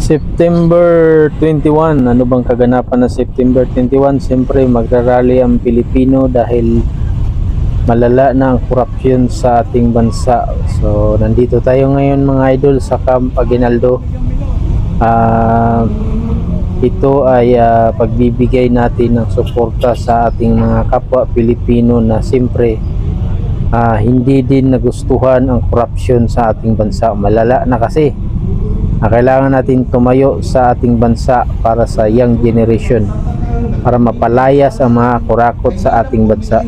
September 21, ano bang kaganapan ng September 21? Siyempre magrarally ang Pilipino dahil malala na ang korupsyon sa ating bansa. So nandito tayo ngayon mga idol sa Camp Aguinaldo. Ah, ito ay ah, pagbibigay natin ng suporta sa ating mga kapwa Pilipino na siyempre ah, hindi din nagustuhan ang korupsyon sa ating bansa. Malala na kasi na kailangan natin tumayo sa ating bansa para sa young generation para mapalayas ang mga kurakot sa ating bansa.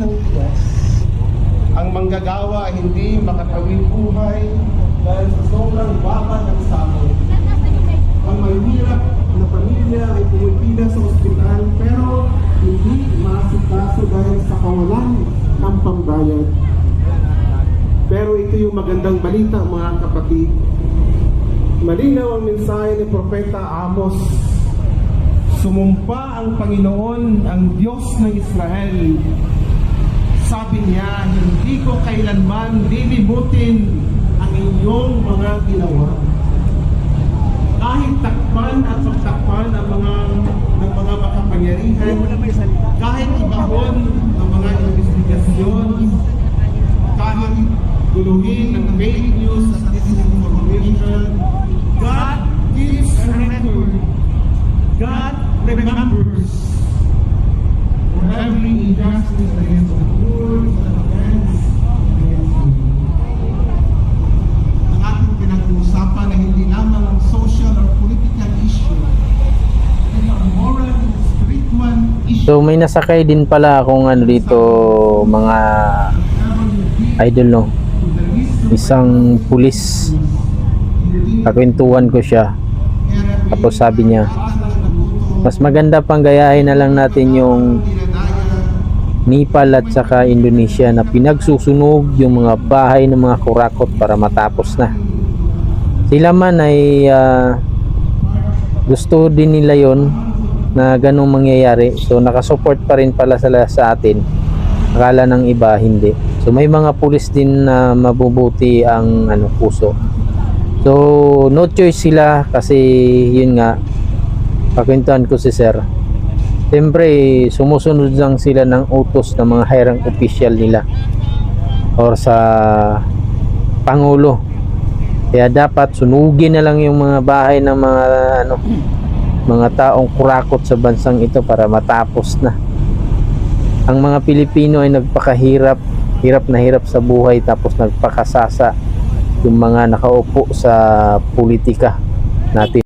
Ang manggagawa hindi makatawid buhay dahil sa sobrang baba ng sahod. Ang mahirap na pamilya ay pumipila sa ospital pero hindi maasikaso dahil sa kawalan ng pambayad. Pero ito yung magandang balita mga kapatid. Malinaw ang mensahe ni Propeta Amos. Sumumpa ang Panginoon, ang Diyos ng Israel. Sabi niya, hindi ko kailanman lilimutin ang inyong mga ginawa. Kahit takpan at pagtakpan ang mga ng mga makapangyarihan, kahit ibahon ang mga investigasyon, kahit guluhin ng fake God remembers for every injustice against the poor and offense against you. Ang ating pinag-uusapan ay hindi lamang ang social or political issue, ito ang moral and spiritual issue. So may nasakay din pala akong ano dito mga idol no. Isang pulis. Kakwentuhan ko siya. Tapos sabi niya, mas maganda pang gayahin na lang natin yung Nepal at saka Indonesia na pinagsusunog yung mga bahay ng mga kurakot para matapos na. Sila man ay ah, gusto din nila yon na ganong mangyayari. So nakasupport pa rin pala sila sa atin. Akala ng iba hindi. So may mga pulis din na mabubuti ang ano puso. So no choice sila kasi yun nga pakwentuhan ko si sir. Siyempre sumusunod lang sila ng utos ng mga high rank official nila or sa pangulo. Kaya dapat sunugin na lang yung mga bahay ng mga ano mga taong kurakot sa bansang ito para matapos na. Ang mga Pilipino ay nagpakahirap, hirap na hirap sa buhay tapos nagpakasasa yung mga nakaupo sa politika natin.